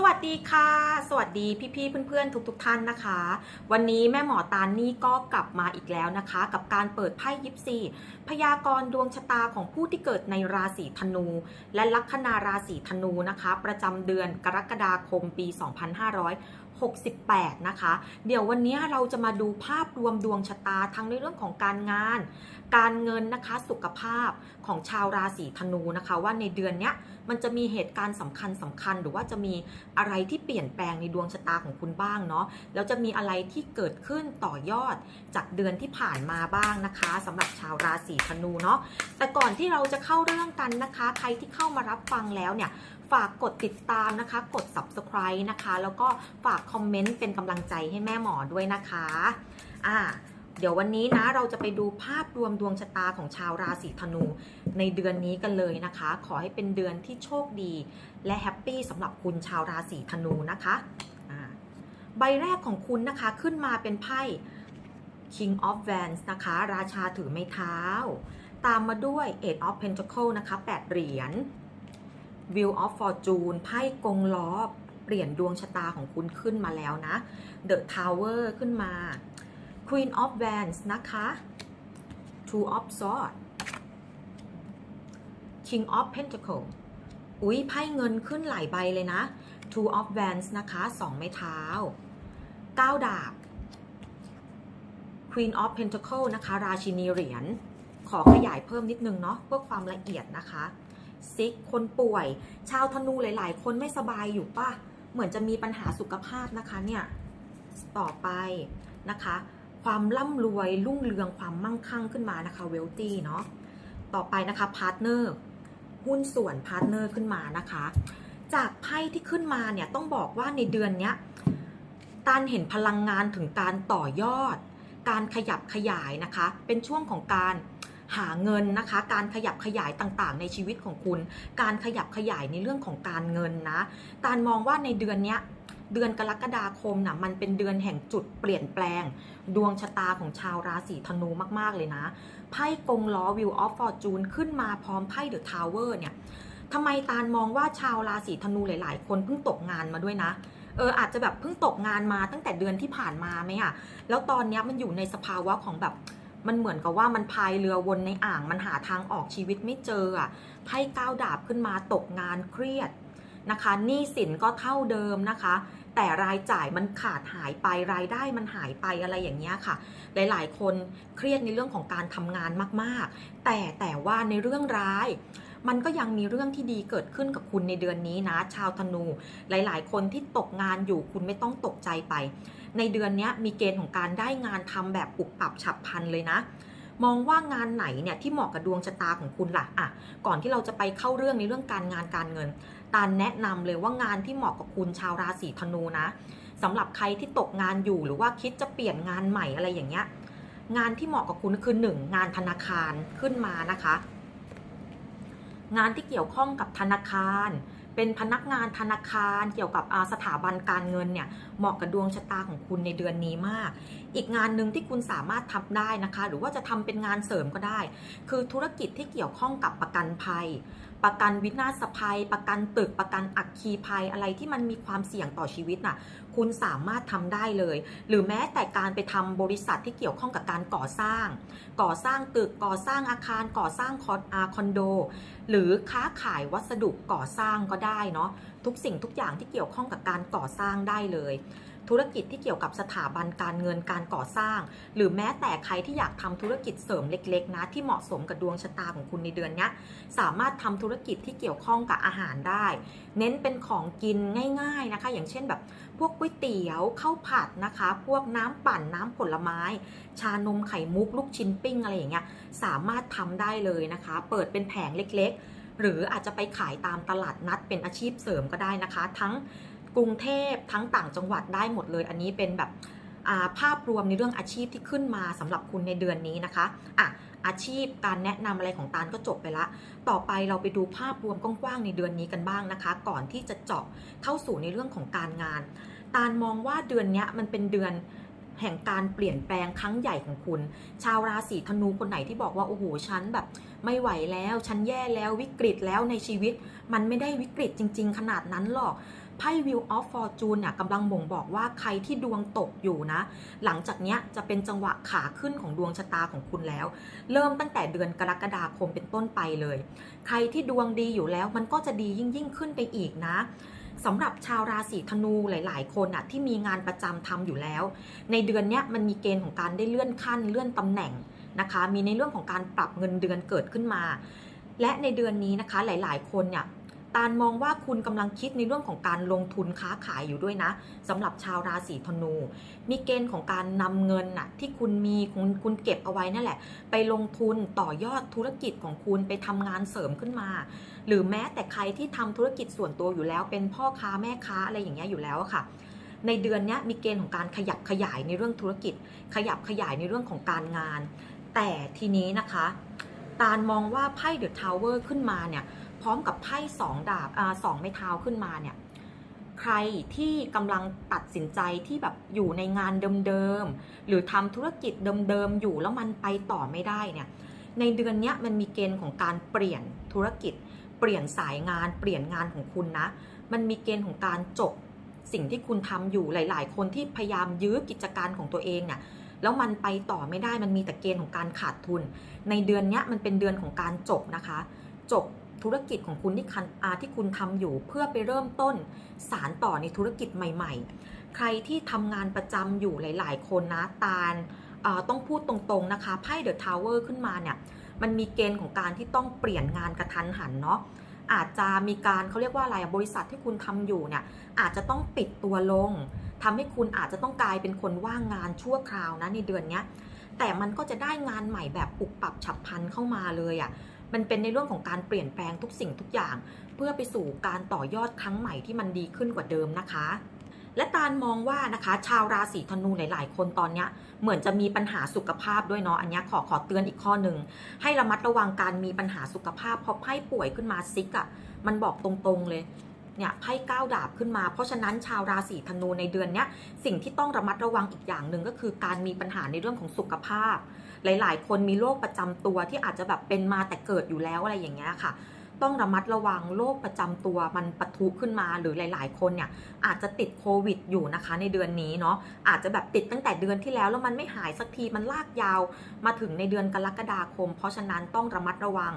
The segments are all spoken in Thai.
สวัสดีค่ะ สวัสดีพี่ๆเพื่อนๆ ทุกๆท่านนะคะ วันนี้แม่หมอตาลนี่ก็กลับมาอีกแล้วนะคะ กับการเปิดไพ่ยิปซีพยากรณ์ดวงชะตาของผู้ที่เกิดในราศีธนู และลัคนาราศีธนูนะคะ ประจำเดือนกรกฎาคมปี 2568 นะคะ เดี๋ยววันนี้เราจะมาดูภาพรวมดวงชะตาทั้งในเรื่องของการงาน การเงินนะคะสุขภาพของชาวราศีธนูนะคะ ว่าในเดือนนี้มันจะมีเหตุการณ์สำคัญสำคัญ หรือว่าจะมีอะไรที่เปลี่ยนแปลงในดวงชะตาของคุณบ้างเนาะแล้วจะมีอะไรที่เกิดขึ้นต่อยอดจากเดือนที่ผ่านมาบ้างนะคะสำหรับชาวราศีธนูเนาะแต่ก่อนที่เราจะเข้าเรื่องกันนะคะ ใครที่เข้ามารับฟังแล้วเนี่ยฝากกดติดตามนะคะ กด subscribe นะคะ แล้วก็ฝากคอมเมนต์เป็นกำลังใจให้แม่หมอด้วยนะคะ อ่า เดี๋ยววันนี้นะเราจะไปดูภาพรวมดวงชะตาของชาวราศีธนู ในเดือนนี้กันเลยนะคะ ขอให้เป็นเดือนที่โชคดี และแฮปปี้สำหรับคุณชาวราศีธนูนะคะใบแรกของคุณนะคะขึ้นมาเป็นไพ่ King of Wands นะคะ ราชาถือไม้เท้า ตามมาด้วย Eight of Pentacles นะคะ 8 เหรียญ Wheel of Fortune ไพ่กงล้อเปลี่ยนดวงชะตาของคุณขึ้นมาแล้วนะ The Tower ขึ้นมา Queen of Wands นะคะ Two of Swords King of Pentacles อุ๊ยไพ่เงินขึ้นหลายใบเลยนะ Two of Wands นะคะสองไม้เท้า9ดาบ Queen of Pentacles นะคะ ราชินีเหรียญ ขอขยายเพิ่มนิดนึงเนาะเพื่อความละเอียดนะคะซิกคนป่วย ชาวธนูหลาย ๆ คนไม่สบายอยู่ป่ะ เหมือนจะมีปัญหาสุขภาพนะคะเนี่ย ต่อไปนะคะ ความร่ำรวยรุ่งเรืองความมั่งคั่งขึ้นมานะคะเวลตี้เนาะต่อไปนะคะพาร์ทเนอร์หุ้นส่วนพาร์ทเนอร์ขึ้นมานะคะ จากไพ่ที่ขึ้นมาเนี่ยต้องบอกว่าในเดือนนี้ตานเห็นพลังงานถึงการต่อยอด การขยับขยายนะคะ เป็นช่วงของการหาเงินนะคะ การขยับขยายต่างๆ ในชีวิตของคุณ การขยับขยายในเรื่องของการเงินนะตานมองว่าในเดือนนี้ เดือนกรกฎาคมนะมันเป็นเดือนแห่งจุดเปลี่ยนแปลง ดวงชะตาของชาวราศีธนูมาก ๆ เลยนะ ไพ่กงล้อวิวออฟฟอร์จูนขึ้นมาพร้อมไพ่เดอะทาวเวอร์เนี่ยทำไมตาลมองว่าชาวราศีธนูหลาย ๆ คนเพิ่งตกงานมาด้วยนะเอออาจจะแบบเพิ่งตกงานมาตั้งแต่เดือนที่ผ่านมาไหมอะแล้วตอนนี้มันอยู่ในสภาวะของแบบมันเหมือนกับว่ามันพายเรือวนในอ่างมันหาทางออกชีวิตไม่เจออะไพ่ก้าวดาบขึ้นมาตกงานเครียด นะคะหนี้สินก็เท่าเดิมนะคะ แต่รายจ่ายมันขาดหายไปรายได้มันหายไปอะไรอย่างเงี้ยค่ะ หลายๆ คนเครียดในเรื่องของการทำงานมากๆ แต่แต่ว่าในเรื่องร้ายมันก็ยังมีเรื่องที่ดีเกิดขึ้นกับคุณในเดือนนี้นะ ชาวธนู หลายๆ คนที่ตกงานอยู่คุณไม่ต้องตกใจไป ในเดือนนี้มีเกณฑ์ของการได้งานทำแบบปุบปับฉับพลันเลยนะ มองว่างานไหนเนี่ยที่เหมาะกับดวงชะตาของคุณล่ะอะ ก่อนที่เราจะไปเข้าเรื่องในเรื่องการงานการเงิน ตาลแนะนำเลยว่างานที่เหมาะกับคุณชาวราศีธนูนะสำหรับใครที่ตกงานอยู่หรือว่าคิดจะเปลี่ยนงานใหม่อะไรอย่างเงี้ยงานที่เหมาะกับคุณคือหนึ่งงานธนาคารขึ้นมานะคะ งานที่เกี่ยวข้องกับธนาคาร เป็นพนักงานธนาคารเกี่ยวกับสถาบันการเงินเนี่ยเหมาะกับดวงชะตาของคุณในเดือนนี้มาก อีกงานหนึ่งที่คุณสามารถทำได้นะคะ หรือว่าจะทำเป็นงานเสริมก็ได้ คือธุรกิจที่เกี่ยวข้องกับประกันภัย ประกันวินาศภัย ประกันตึกประกันอัคคีภัยอะไรที่มันมีความเสี่ยงต่อชีวิตน่ะ คุณสามารถทำได้เลย หรือแม้แต่การไปทำบริษัทที่เกี่ยวข้องกับการก่อสร้าง ก่อสร้างตึกก่อสร้างอาคารก่อสร้างคอนอาคอนโด หรือค้าขายวัสดุก่อสร้างก็ได้เนาะทุกสิ่งทุกอย่างที่เกี่ยวข้องกับการก่อสร้างได้เลย ธุรกิจที่เกี่ยวกับสถาบันการเงินการก่อสร้าง หรือแม้แต่ใครที่อยากทำธุรกิจเสริมเล็กๆนะที่เหมาะสมกับดวงชะตาของคุณในเดือนนี้สามารถทำธุรกิจที่เกี่ยวข้องกับอาหารได้ เน้นเป็นของกินง่าย ๆนะคะ อย่างเช่นแบบพวกก๋วยเตี๋ยวข้าวผัดนะคะ พวกน้ำปั่นน้ำผลไม้ ชานมไข่มุกลูกชิ้นปิ้งอะไรอย่างเงี้ยสามารถทำได้เลยนะคะ เปิดเป็นแผงเล็กๆหรืออาจจะไปขายตามตลาดนัดเป็นอาชีพเสริมก็ได้นะคะ ทั้ง กรุงเทพทั้งต่างจังหวัดได้หมดเลย อันนี้เป็นแบบภาพรวมในเรื่องอาชีพที่ขึ้นมาสำหรับคุณในเดือนนี้นะคะอะอาชีพการแนะนำอะไรของตาลก็จบไปละ ต่อไปเราไปดูภาพรวมกว้างๆในเดือนนี้กันบ้างนะคะ ก่อนที่จะเจาะเข้าสู่ในเรื่องของการงาน ตาลมองว่าเดือนนี้มันเป็นเดือนแห่งการเปลี่ยนแปลงครั้งใหญ่ของคุณ ชาวราศีธนูคนไหนที่บอกว่าโอ้โหฉันแบบ ไม่ไหวแล้ว ฉันแย่แล้ววิกฤตแล้วในชีวิต มันไม่ได้วิกฤตจริง ๆ ขนาดนั้นหรอก ไพ่ Wheel of Fortune เนี่ยกำลังบ่งบอกว่าใครที่ดวงตกอยู่นะ หลังจากเนี้ยจะเป็นจังหวะขาขึ้นของดวงชะตาของคุณแล้ว เริ่มตั้งแต่เดือนกรกฎาคมเป็นต้นไปเลย ใครที่ดวงดีอยู่แล้วมันก็จะดียิ่งยิ่งขึ้นไปอีกนะสำหรับชาวราศีธนูหลาย ๆ คนอะที่มีงานประจำทำอยู่แล้ว ในเดือนเนี้ยมันมีเกณฑ์ของการได้เลื่อนขั้นเลื่อนตำแหน่งนะคะ มีในเรื่องของการปรับเงินเดือนเกิดขึ้นมา และในเดือนนี้นะคะหลาย ๆ คนเนี่ย ตาลมองว่าคุณกำลังคิดในเรื่องของการลงทุนค้าขายอยู่ด้วยนะสำหรับชาวราศีธนู มีเกณฑ์ของการนำเงินน่ะที่คุณมีคุณคุณเก็บเอาไว้นั่นแหละ ไปลงทุนต่อยอดธุรกิจของคุณไปทำงานเสริมขึ้นมา หรือแม้แต่ใครที่ทำธุรกิจส่วนตัวอยู่แล้ว เป็นพ่อค้าแม่ค้าอะไรอย่างเงี้ยอยู่แล้วค่ะในเดือนนี้มีเกณฑ์ของการขยับขยายในเรื่องธุรกิจ ขยับขยายในเรื่องของการงาน แต่ทีนี้นะคะ ตาลมองว่าไพ่เดอะทาวเวอร์ขึ้นมาเนี่ย พร้อมกับไพ่สองดาบอสองไม้เท้าขึ้นมาเนี่ย ใครที่กำลังตัดสินใจที่แบบอยู่ในงานเดิมๆ หรือทำธุรกิจเดิมๆ อยู่แล้วมันไปต่อไม่ได้เนี่ย ในเดือนนี้มันมีเกณฑ์ของการเปลี่ยนธุรกิจ เปลี่ยนสายงาน เปลี่ยนงานของคุณนะ มันมีเกณฑ์ของการจบสิ่งที่คุณทำอยู่หลาย ๆ คนที่พยายามยื้อกิจการของตัวเองเนี่ย แล้วมันไปต่อไม่ได้มันมีแต่เกณฑ์ของการขาดทุน ในเดือนนี้มันเป็นเดือนของการจบนะคะ จบธุรกิจของคุณที่คันอาที่คุณทำอยู่เพื่อไปเริ่มต้นสารต่อในธุรกิจใหม่ ๆ ใครที่ทำงานประจำอยู่หลาย ๆ คนนะตาลต้องพูดตรงๆนะคะไพ่เดอะทาวเวอร์ขึ้นมาเนี่ยมันมีเกณฑ์ของการที่ต้องเปลี่ยนงานกระทันหันเนาะอาจจะมีการเขาเรียกว่าอะไรบริษัทที่คุณทำอยู่เนี่ยอาจจะต้องปิดตัวลง ทำให้คุณอาจจะต้องกลายเป็นคนว่างงานชั่วคราวนะในเดือนนี้แต่มันก็จะได้งานใหม่แบบปุบปรับฉับพลันเข้ามาเลยอะ่ะมันเป็นในเรื่องของการเปลี่ยนแปลงทุกสิ่งทุกอย่าง เพื่อไปสู่การต่อยอดครั้งใหม่ที่มันดีขึ้นกว่าเดิมนะคะ และตาลมองว่านะคะ ชาวราศีธนูหลาย ๆ คนตอนนี้เหมือนจะมีปัญหาสุขภาพด้วยเนาะอันนี้ขอขอเตือนอีกข้อหนึ่งให้ระมัดระวังการมีปัญหาสุขภาพเพราะไพ่ป่วยขึ้นมาซิกอะ่ะมันบอกตรงๆเลย เนี่ยไพ่ก้าวดาบขึ้นมา เพราะฉะนั้นชาวราศีธนูในเดือนนี้สิ่งที่ต้องระมัดระวังอีกอย่างหนึ่งก็คือการมีปัญหาในเรื่องของสุขภาพ หลาย ๆ คนมีโรคประจำตัวที่อาจจะแบบเป็นมาแต่เกิดอยู่แล้วอะไรอย่างเงี้ยค่ะต้องระมัดระวังโรคประจำตัวมันปะทุขึ้นมาหรือหลาย ๆ คนเนี่ยอาจจะติดโควิดอยู่นะคะในเดือนนี้เนาะอาจจะแบบติดตั้งแต่เดือนที่แล้วแล้วมันไม่หายสักทีมันลากยาวมาถึงในเดือนกรกฎาคม เพราะฉะนั้นต้องระมัดระวัง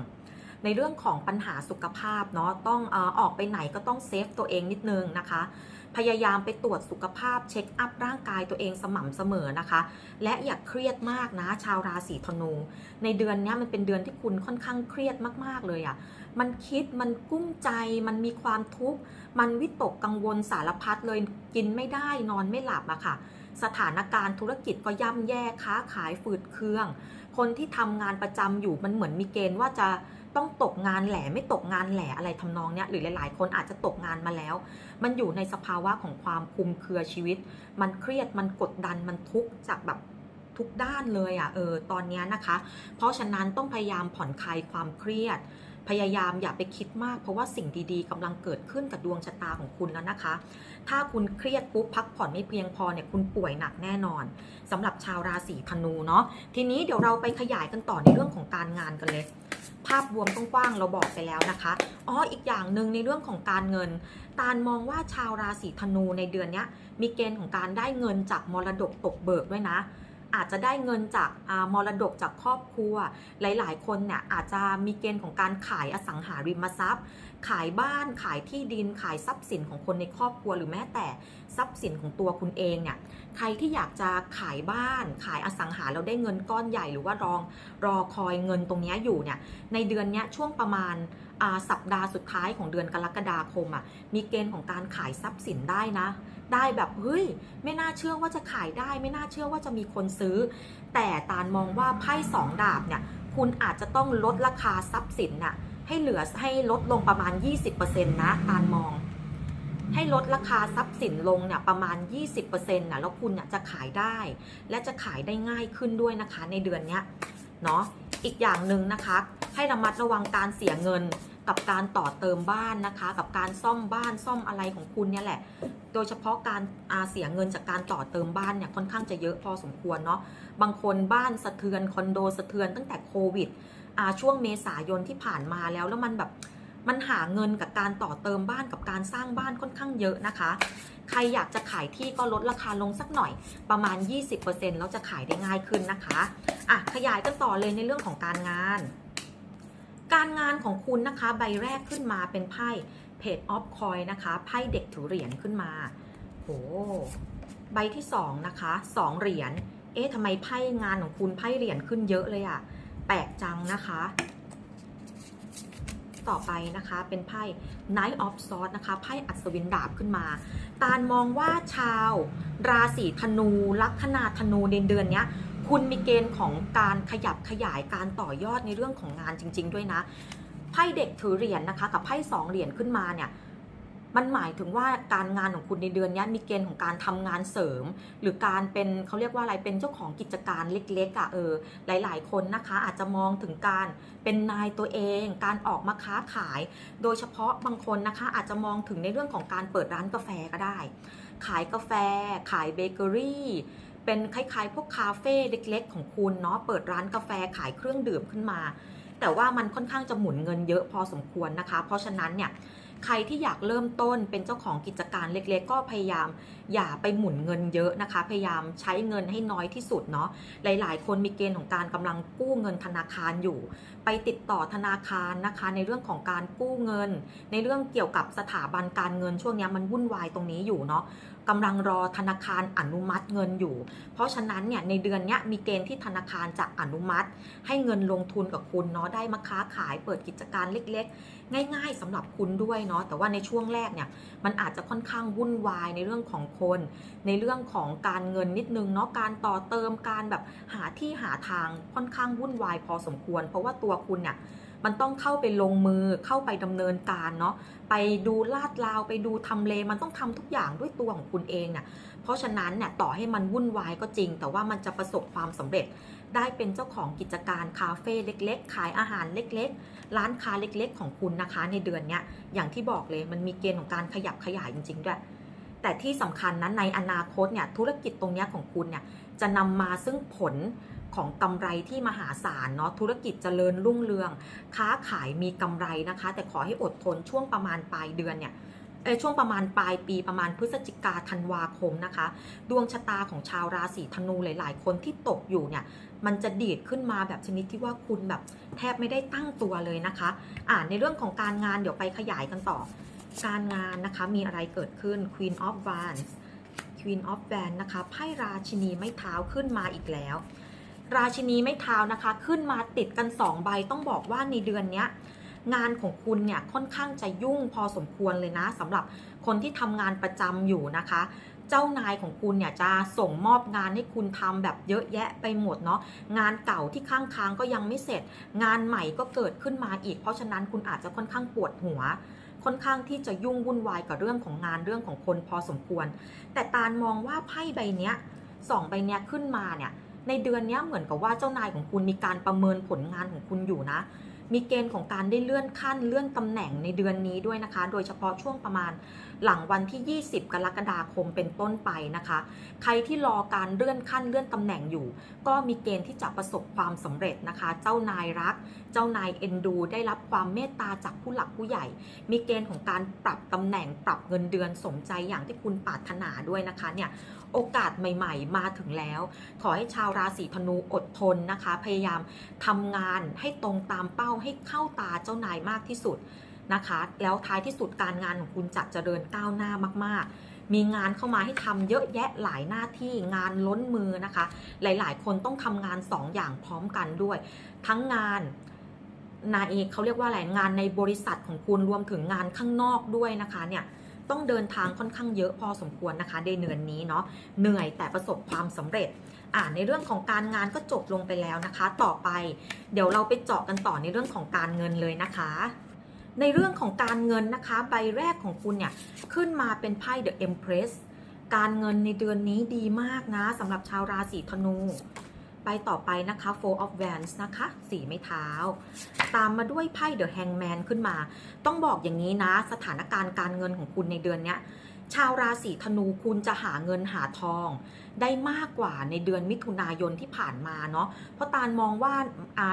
ในเรื่องของปัญหาสุขภาพเนาะต้องอออกไปไหนก็ต้องเซฟตัวเองนิดนึงนะคะ พยายามไปตรวจสุขภาพเช็คอัพร่างกายตัวเองสม่ำเสมอนะคะ และอย่าเครียดมากนะ ชาวราศีธนู ในเดือนนี้มันเป็นเดือนที่คุณค่อนข้างเครียดมากๆเลยอะ่ะมันคิดมันกุ้มใจมันมีความทุกข์มันวิตกกังวลสารพัดเลยกินไม่ได้นอนไม่หลับอะค่ะสถานการณ์ธุรกิจก็ย่ำแย่ค้าขายฝืดเคือง คนที่ทำงานประจำอยู่มันเหมือนมีเกณฑ์ว่าจะ ต้องตกงานแหล่ไม่ตกงานแหล่อะไรทำนองเนี้ยหรือหลาย ๆ คนอาจจะตกงานมาแล้ว มันอยู่ในสภาวะของความคุมเครือชีวิต มันเครียดมันกดดันมันทุกข์จากแบบทุกด้านเลยอะ่ะเออตอนนี้นะคะ เพราะฉะนั้นต้องพยายามผ่อนคลายความเครียด พยายามอย่าไปคิดมาก เพราะว่าสิ่งดีๆกำลังเกิดขึ้นกับดวงชะตาของคุณแล้วนะคะ ถ้าคุณเครียดปุ๊บพักผ่อนไม่เพียงพอเนี่ยคุณป่วยหนักแน่นอนสำหรับชาวราศีธนูเนาะทีนี้เดี๋ยวเราไปขยายกันต่อในเรื่องของการงานกันเลย ภาพรวมกว้างๆเราบอกไปแล้วนะคะอ๋ออีกอย่างหนึ่งในเรื่องของการเงิน ตาลมองว่าชาวราศีธนูในเดือนนี้มีเกณฑ์ของการได้เงินจากมรดกตกเบิกด้วยนะ อาจจะได้เงินจากมรดกจากครอบครัว หลายๆ คนเนี่ยอาจจะมีเกณฑ์ของการขายอสังหาริมทรัพย์ ขายบ้านขายที่ดินขายทรัพย์สินของคนในครอบครัวหรือแม้แต่ทรัพย์สินของตัวคุณเองเนี่ยใครที่อยากจะขายบ้าน ขายอสังหาแล้วได้เงินก้อนใหญ่หรือว่ารองรอคอยเงินตรงนี้อยู่เนี่ยในเดือนนี้ช่วงประมาณาสัปดาห์สุดท้ายของเดือนกรกฎาคมอะมีเกณฑ์ของการขายทรัพย์สินได้นะ ได้แบบเฮ้ยไม่น่าเชื่อว่าจะขายได้ ไม่น่าเชื่อว่าจะมีคนซื้อ แต่ตาลมองว่าไพ่สองดาบเนี่ยคุณอาจจะต้องลดราคาทรัพย์สินน่ะ ให้เหลือให้ลดลงประมาณ 20%นะตาลมอง ให้ลดราคาทรัพย์สินลงเนี่ยประมาณ 20%นะแล้วคุณเนี่ยจะขายได้ และจะขายได้ง่ายขึ้นด้วยนะคะ ในเดือนเนี้ยเนาะอีกอย่างหนึ่งนะคะ ให้ระมัดระวังการเสียเงินกับการต่อเติมบ้านนะคะ กับการซ่อมบ้านซ่อมอะไรของคุณเนี่ยแหละ โดยเฉพาะการอาเสียเงินจากการต่อเติมบ้านเนี่ยค่อนข้างจะเยอะพอสมควรเนาะบางคนบ้านสะเทือนคอนโดสะเทือนตั้งแต่โควิด ช่วงเมษายนที่ผ่านมาแล้วแล้วมันแบบมันหาเงินกับการต่อเติมบ้านกับการสร้างบ้านค่อนข้างเยอะนะคะ ใครอยากจะขายที่ก็ลดราคาลงสักหน่อยประมาณ 20%แล้วจะขายได้ง่ายขึ้นนะคะอะขยายกันต่อเลยในเรื่องของการงาน การงานของคุณนะคะ ใบแรกขึ้นมาเป็นไพ่เพจออฟคอยนะคะไพ่เด็กถือเหรียญขึ้นมาโหใบที่สองนะคะสองเหรียญเอ๊ะทำไมไพ่งานของคุณไพ่เหรียญขึ้นเยอะเลยอะแปลกจังนะคะ ต่อไปนะคะเป็นไพ่ Knight of Swords นะคะไพ่อัศวินดาบขึ้นมา ตาลมองว่าชาว ราศีธนู ลัคนาธนูในเดือนเนี้ยคุณมีเกณฑ์ของการขยับขยายการต่อยอดในเรื่องของงานจริง ๆ ด้วยนะไพ่เด็กถือเหรียญนะคะ กับไพ่สองเหรียญขึ้นมาเนี่ย มันหมายถึงว่าการงานของคุณในเดือนนี้มีเกณฑ์ของการทำงานเสริม หรือการเป็นเขาเรียกว่าอะไรเป็นเจ้าของกิจการเล็กๆอะ่ะเออหลาย ๆ คนนะคะ อาจจะมองถึงการเป็นนายตัวเอง การออกมาค้าขาย โดยเฉพาะบางคนนะคะ อาจจะมองถึงในเรื่องของการเปิดร้านกาแฟก็ได้ ขายกาแฟ ขายเบเกอรี่เป็นคล้ายๆ พวกคาเฟ่เล็ก ๆ ของคุณเนาะเปิดร้านกาแฟขายเครื่องดื่มขึ้นมา แต่ว่ามันค่อนข้างจะหมุนเงินเยอะพอสมควรนะคะ เพราะฉะนั้นเนี่ย ใครที่อยากเริ่มต้นเป็นเจ้าของกิจการเล็กๆ ก็พยายามอย่าไปหมุนเงินเยอะนะคะ พยายามใช้เงินให้น้อยที่สุดเนาะหลาย ๆ คนมีเกณฑ์ของการกำลังกู้เงินธนาคารอยู่ ไปติดต่อธนาคารนะคะ ในเรื่องของการกู้เงิน ในเรื่องเกี่ยวกับสถาบันการเงินช่วงนี้มันวุ่นวายตรงนี้อยู่เนาะ กำลังรอธนาคารอนุมัติเงินอยู่ เพราะฉะนั้นเนี่ยในเดือนนี้มีเกณฑ์ที่ธนาคารจะอนุมัติ ให้เงินลงทุนกับคุณเนาะได้มาค้าขายเปิดกิจการเล็ก ๆ ง่าย ๆสำหรับคุณด้วยเนาะแต่ว่าในช่วงแรกเนี่ยมันอาจจะค่อนข้างวุ่นวายในเรื่องของคน ในเรื่องของการเงินนิดนึงเนาะการต่อเติมการแบบหาที่หาทางค่อนข้างวุ่นวายพอสมควร เพราะว่าตัวคุณเนี่ย มันต้องเข้าไปลงมือเข้าไปดำเนินการเนาะไปดูลาดราวไปดูทำเลมันต้องทำทุกอย่างด้วยตัวของคุณเองเนี่ยเพราะฉะนั้นเนี่ยต่อให้มันวุ่นวายก็จริง แต่ว่ามันจะประสบความสำเร็จได้เป็นเจ้าของกิจการคาเฟ่เล็ก ๆ ขายอาหารเล็ก ๆ ร้านค้าเล็ก ๆ ของคุณนะคะ ในเดือนเนี้ยอย่างที่บอกเลยมันมีเกณฑ์ของการขยับขยายจริง ๆ ด้วย แต่ที่สำคัญนะในอนาคตเนี่ยธุรกิจตรงนี้ของคุณเนี่ยจะนำมาซึ่งผล ของกำไรที่มหาศาลเนาะธุรกิจเจริญรุ่งเรือง ค้าขายมีกำไรนะคะ แต่ขอให้อดทนช่วงประมาณปลายเดือนเนี่ยช่วงประมาณปลายปีประมาณพฤศจิกาธันวาคมนะคะ ดวงชะตาของชาวราศีธนูหลาย ๆ คนที่ตกอยู่เนี่ยมันจะดีดขึ้นมาแบบชนิดที่ว่าคุณแบบแทบไม่ได้ตั้งตัวเลยนะคะ อ่านในเรื่องของการงานเดี๋ยวไปขยายกันต่อ การงานนะคะมีอะไรเกิดขึ้น Queen of Wands Queen of Wands นะคะไพ่ราชินีไม้เท้าขึ้นมาอีกแล้ว ราชินีไม้เท้านะคะ ขึ้นมาติดกัน 2 ใบต้องบอกว่าในเดือนนี้งานของคุณเนี่ยค่อนข้างจะยุ่งพอสมควรเลยนะสำหรับคนที่ทำงานประจำอยู่นะคะ เจ้านายของคุณเนี่ยจะส่งมอบงานให้คุณทำแบบเยอะแยะไปหมดเนาะงานเก่าที่ข้างค้างก็ยังไม่เสร็จ งานใหม่ก็เกิดขึ้นมาอีก เพราะฉะนั้นคุณอาจจะค่อนข้างปวดหัว ค่อนข้างที่จะยุ่งวุ่นวายกับเรื่องของงานเรื่องของคนพอสมควร แต่ตาลมองว่าไพ่ใบเนี้ยสองใบเนี้ยขึ้นมาเนี่ย ในเดือนนี้เหมือนกับว่าเจ้านายของคุณมีการประเมินผลงานของคุณอยู่นะ มีเกณฑ์ของการได้เลื่อนขั้นเลื่อนตำแหน่งในเดือนนี้ด้วยนะคะ โดยเฉพาะช่วงประมาณ หลังวันที่ 20 กรกฎาคมเป็นต้นไปนะคะ ใครที่รอการเลื่อนขั้นเลื่อนตำแหน่งอยู่ ก็มีเกณฑ์ที่จะประสบความสำเร็จนะคะ เจ้านายรัก เจ้านายเอ็นดู ได้รับความเมตตาจากผู้หลักผู้ใหญ่ มีเกณฑ์ของการปรับตำแหน่งปรับเงินเดือนสมใจอย่างที่คุณปรารถนาด้วยนะคะเนี่ยโอกาสใหม่ ๆ มาถึงแล้ว ขอให้ชาวราศีธนูอดทนนะคะ พยายามทำงานให้ตรงตามเป้าให้เข้าตาเจ้านายมากที่สุด นะคะ แล้วท้ายที่สุดการงานของคุณจะเจริญก้าวหน้ามาก ๆ มีงานเข้ามาให้ทำเยอะแยะหลายหน้าที่งานล้นมือนะคะ หลายๆ คนต้องทำงานสองอย่างพร้อมกันด้วย ทั้งงานนายเขาเรียกว่าอะไรงานในบริษัทของคุณรวมถึงงานข้างนอกด้วยนะคะเนี่ยต้องเดินทางค่อนข้างเยอะพอสมควรนะคะในเดือนนี้เนาะเหนื่อยแต่ประสบความสำเร็จอ่าในเรื่องของการงานก็จบลงไปแล้วนะคะ ต่อไป เดี๋ยวเราไปเจาะกันต่อในเรื่องของการเงินเลยนะคะ ในเรื่องของการเงินนะคะ ใบแรกของคุณเนี่ยขึ้นมาเป็นไพ่ The Empress การเงินในเดือนนี้ดีมากนะสำหรับชาวราศีธนู ไปต่อไปนะคะ Four of Wands นะคะสีไม้เท้า ตามมาด้วยไพ่ The Hangman ขึ้นมา ต้องบอกอย่างนี้นะ สถานการณ์การเงินของคุณในเดือนเนี้ยชาวราศีธนูคุณจะหาเงินหาทองได้มากกว่าในเดือนมิถุนายนที่ผ่านมาเนาะเพราะตาลมองว่า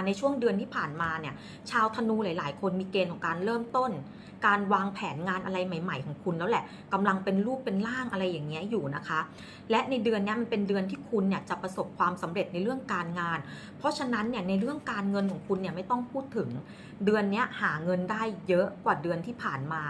ในช่วงเดือนที่ผ่านมาเนี่ยชาวธนูหลาย ๆ คนมีเกณฑ์ของการเริ่มต้น การวางแผนงานอะไรใหม่ ๆ ของคุณแล้วแหละกำลังเป็นรูปเป็นร่างอะไรอย่างเงี้ยอยู่นะคะ และในเดือนนี้มันเป็นเดือนที่คุณเนี่ยจะประสบความสำเร็จในเรื่องการงาน เพราะฉะนั้นเนี่ยในเรื่องการเงินของคุณเนี่ยไม่ต้องพูดถึง เดือนนี้หาเงินได้เยอะกว่าเดือนที่ผ่านมา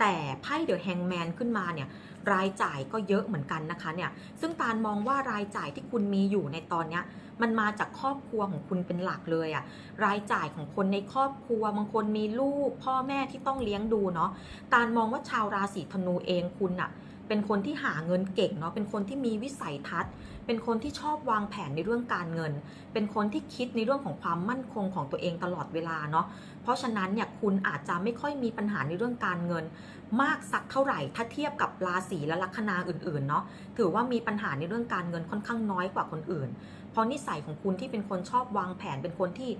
แต่ไพ่เดอะแฮงแมนขึ้นมาเนี่ย รายจ่ายก็เยอะเหมือนกันนะคะเนี่ยซึ่งตาลมองว่ารายจ่ายที่คุณมีอยู่ในตอนเนี้ยมันมาจากครอบครัวของคุณเป็นหลักเลยอะรายจ่ายของคนในครอบครัวบางคนมีลูก พ่อแม่ที่ต้องเลี้ยงดูเนาะตาลมองว่าชาวราศีธนูเองคุณอะ เป็นคนที่หาเงินเก่งเนาะเป็นคนที่มีวิสัยทัศน์ เป็นคนที่ชอบวางแผนในเรื่องการเงิน เป็นคนที่คิดในเรื่องของความมั่นคงของตัวเองตลอดเวลาเนาะเพราะฉะนั้นเนี่ยคุณอาจจะไม่ค่อยมีปัญหาในเรื่องการเงิน มากสักเท่าไหร่ ถ้าเทียบกับราศีและลัคนาอื่นๆเนาะถือว่ามีปัญหาในเรื่องการเงินค่อนข้างน้อยกว่าคนอื่น เพราะนิสัยของคุณที่เป็นคนชอบวางแผนเป็นคนที่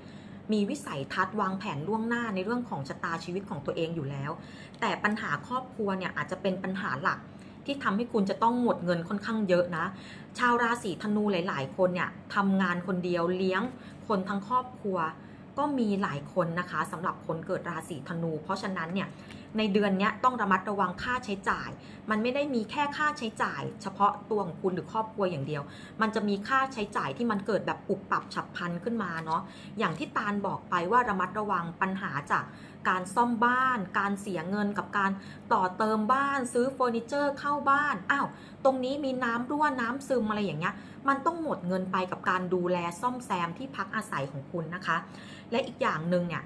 มีวิสัยทัศน์วางแผนล่วงหน้าในเรื่องของชะตาชีวิตของตัวเองอยู่แล้ว แต่ปัญหาครอบครัวเนี่ยอาจจะเป็นปัญหาหลัก ที่ทำให้คุณจะต้องหมดเงินค่อนข้างเยอะนะ ชาวราศีธนูหลาย ๆ คนเนี่ยทำงานคนเดียวเลี้ยงคนทั้งครอบครัว ก็มีหลายคนนะคะสำหรับคนเกิดราศีธนู เพราะฉะนั้นเนี่ย ในเดือนนี้ต้องระมัดระวังค่าใช้จ่าย มันไม่ได้มีแค่ค่าใช้จ่าย เฉพาะตัวของคุณหรือครอบครัวอย่างเดียว มันจะมีค่าใช้จ่ายที่มันเกิดแบบปุบปรับฉับพลันขึ้นมาเนาะ อย่างที่ตาลบอกไปว่าระมัดระวังปัญหาจากการซ่อมบ้าน การเสียเงินกับการต่อเติมบ้าน ซื้อเฟอร์นิเจอร์เข้าบ้าน อ้าว ตรงนี้มีน้ำรั่วน้ำซึมอะไรอย่างเงี้ย มันต้องหมดเงินไปกับการดูแลซ่อมแซมที่พักอาศัยของคุณนะคะ และอีกอย่างหนึ่งเนี่ย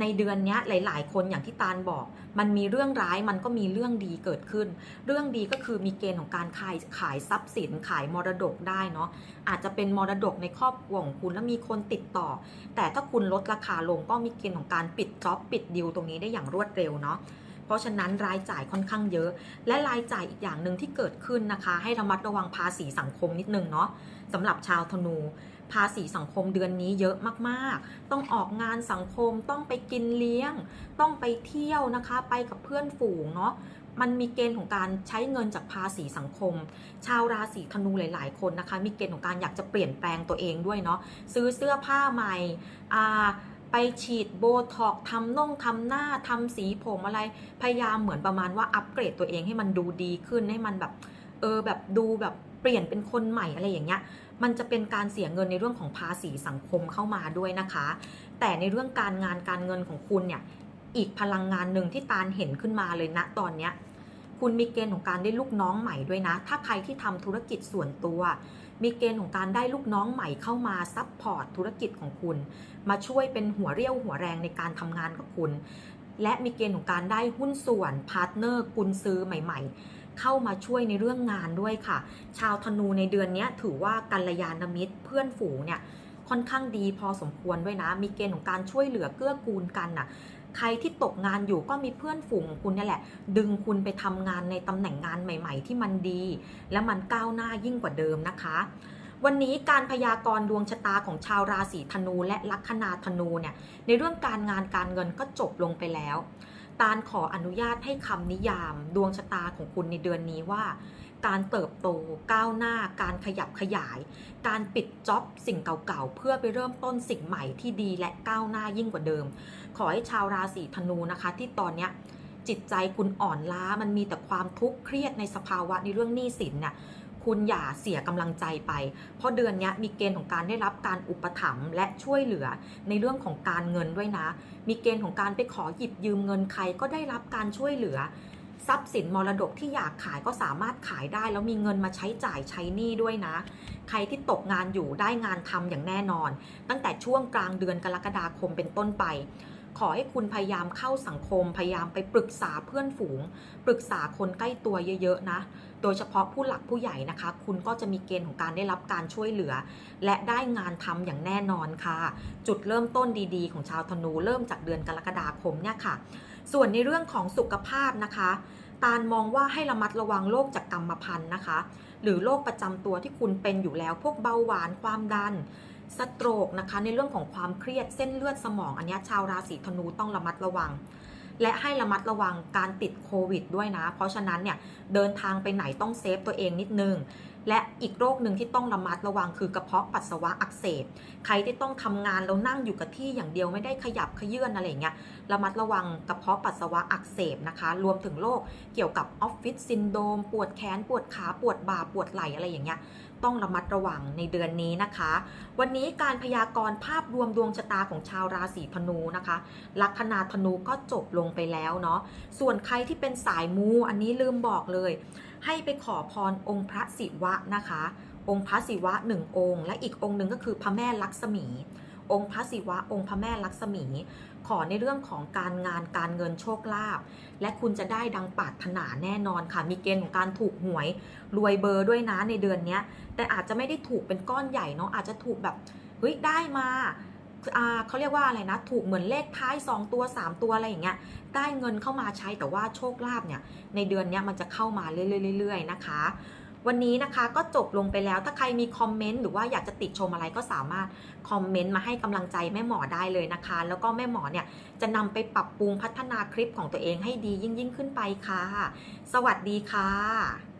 ในเดือนนี้หลาย ๆ คนอย่างที่ตาลบอก มันมีเรื่องร้ายมันก็มีเรื่องดีเกิดขึ้น เรื่องดีก็คือมีเกณฑ์ของการขายขายทรัพย์สินขายมรดกได้เนาะอาจจะเป็นมรดกในครอบครัวของคุณแล้วมีคนติดต่อ แต่ถ้าคุณลดราคาลงก็มีเกณฑ์ของการปิดจ็อบปิดดิวตรงนี้ได้อย่างรวดเร็วเนาะเพราะฉะนั้นรายจ่ายค่อนข้างเยอะ และรายจ่ายอีกอย่างหนึ่งที่เกิดขึ้นนะคะ ให้ระมัดระวังภาษีสังคมนิดนึงเนาะสำหรับชาวธนู ภาษีสังคมเดือนนี้เยอะมากๆ ต้องออกงานสังคมต้องไปกินเลี้ยง ต้องไปเที่ยวนะคะ ไปกับเพื่อนฝูงเนาะมันมีเกณฑ์ของการใช้เงินจากภาษีสังคม ชาวราศีธนูหลาย ๆ คนนะคะ มีเกณฑ์ของการอยากจะเปลี่ยนแปลงตัวเองด้วยเนาะซื้อเสื้อผ้าใหม่อ่าไปฉีดโบท็อกทำน่องทำหน้าทำสีผมอะไร พยายามเหมือนประมาณว่าอัปเกรดตัวเองให้มันดูดีขึ้นให้มันแบบเออแบบดูแบบเปลี่ยนเป็นคนใหม่อะไรอย่างเงี้ย มันจะเป็นการเสียเงินในเรื่องของภาษีสังคมเข้ามาด้วยนะคะ แต่ในเรื่องการงานการเงินของคุณเนี่ยอีกพลังงานหนึ่งที่ตาลเห็นขึ้นมาเลยนะตอนเนี้ยคุณมีเกณฑ์ของการได้ลูกน้องใหม่ด้วยนะ ถ้าใครที่ทำธุรกิจส่วนตัว มีเกณฑ์ของการได้ลูกน้องใหม่เข้ามาซัพพอร์ตธุรกิจของคุณ มาช่วยเป็นหัวเรี่ยวหัวแรงในการทำงานกับคุณ และมีเกณฑ์ของการได้หุ้นส่วนพาร์ทเนอร์กุนซื้อใหม่ ๆ เข้ามาช่วยในเรื่องงานด้วยค่ะ ชาวธนูในเดือนนี้ถือว่ากัลยาณมิตรเพื่อนฝูงเนี่ยค่อนข้างดีพอสมควรด้วยนะ มีเกณฑ์ของการช่วยเหลือเกื้อกูลกันน่ะใครที่ตกงานอยู่ก็มีเพื่อนฝูงของคุณนี่แหละ ดึงคุณไปทำงานในตำแหน่งงานใหม่ ๆ ที่มันดี และมันก้าวหน้ายิ่งกว่าเดิมนะคะ วันนี้การพยากรณ์ดวงชะตาของชาวราศีธนูและลัคนาธนูเนี่ยในเรื่องการงานการเงินก็จบลงไปแล้ว ตาลขออนุญาตให้คำนิยามดวงชะตาของคุณในเดือนนี้ว่า การเติบโตก้าวหน้า การขยับขยาย การปิดจ็อบสิ่งเก่าๆ เพื่อไปเริ่มต้นสิ่งใหม่ที่ดีและก้าวหน้ายิ่งกว่าเดิม ขอให้ชาวราศีธนูนะคะ ที่ตอนเนี้ยจิตใจคุณอ่อนล้ามันมีแต่ความทุกข์เครียดในสภาวะในเรื่องหนี้สินเนี่ยคุณอย่าเสียกำลังใจไป เพราะเดือนนี้มีเกณฑ์ของการได้รับการอุปถัมภ์และช่วยเหลือในเรื่องของการเงินด้วยนะ มีเกณฑ์ของการไปขอหยิบยืมเงินใครก็ได้รับการช่วยเหลือ ทรัพย์สินมรดกที่อยากขายก็สามารถขายได้ แล้วมีเงินมาใช้จ่ายใช้หนี้ด้วยนะ ใครที่ตกงานอยู่ได้งานทำอย่างแน่นอน ตั้งแต่ช่วงกลางเดือนกรกฎาคมเป็นต้นไป ขอให้คุณพยายามเข้าสังคม พยายามไปปรึกษาเพื่อนฝูง ปรึกษาคนใกล้ตัวเยอะ ๆ นะ โดยเฉพาะผู้หลักผู้ใหญ่นะคะ คุณก็จะมีเกณฑ์ของการได้รับการช่วยเหลือ และได้งานทำอย่างแน่นอนค่ะ จุดเริ่มต้นดีๆ ของชาวธนูเริ่มจากเดือนกรกฎาคมเนี่ยค่ะ ส่วนในเรื่องของสุขภาพนะคะตาลมองว่าให้ระมัดระวังโรคจากกรรมพันธุ์นะคะ หรือโรคประจำตัวที่คุณเป็นอยู่แล้วพวกเบาหวานความดัน สโตรกนะคะ ในเรื่องของความเครียดเส้นเลือดสมอง อันนี้ชาวราศีธนูต้องระมัดระวัง และให้ระมัดระวังการติดโควิดด้วยนะ เพราะฉะนั้นเนี่ยเดินทางไปไหนต้องเซฟตัวเองนิดนึงและอีกโรคหนึ่งที่ต้องระมัดระวังคือกระเพาะปัสสาวะอักเสบ ใครที่ต้องทำงานแล้วนั่งอยู่กับที่อย่างเดียวไม่ได้ขยับขยื่นอะไรอย่างเงี้ย ระมัดระวังกระเพาะปัสสาวะอักเสบนะคะ รวมถึงโรคเกี่ยวกับออฟฟิศซินโดรมปวดแขน ปวดขา ปวดบ่า ปวดไหล่อะไรอย่างเงี้ย ต้องระมัดระวังในเดือนนี้นะคะ วันนี้การพยากรณ์ภาพรวมดวงชะตาของชาวราศีธนูนะคะ ลัคนาธนูก็จบลงไปแล้วเนาะ ส่วนใครที่เป็นสายมูอันนี้ลืมบอกเลย ให้ไปขอพรองค์พระศิวะนะคะ องค์พระศิวะหนึ่งองค์ และอีกองค์หนึ่งก็คือพระแม่ลักษมี องค์พระศิวะ องค์พระแม่ลักษมี ขอในเรื่องของการงานการเงินโชคลาภและคุณจะได้ดังปรารถนาแน่นอนค่ะ มีเกณฑ์ของการถูกหวยรวยเบอร์ด้วยนะในเดือนนี้แต่อาจจะไม่ได้ถูกเป็นก้อนใหญ่เนาะอาจจะถูกแบบเฮ้ยได้มาเขาเรียกว่าอะไรนะ ถูกเหมือนเลขท้าย 2 ตัว 3 ตัวอะไรอย่างเงี้ย ได้เงินเข้ามาใช้แต่ว่าโชคลาภเนี่ย ในเดือนนี้มันจะเข้ามาเรื่อยๆๆนะคะ วันนี้นะคะก็จบลงไปแล้วถ้าใครมีคอมเมนต์หรือว่าอยากจะติชมอะไรก็สามารถคอมเมนต์มาให้กำลังใจแม่หมอได้เลยนะคะ แล้วก็แม่หมอเนี่ยจะนำไปปรับปรุงพัฒนาคลิปของตัวเองให้ดียิ่งยิ่งขึ้นไปค่ะ สวัสดีค่ะ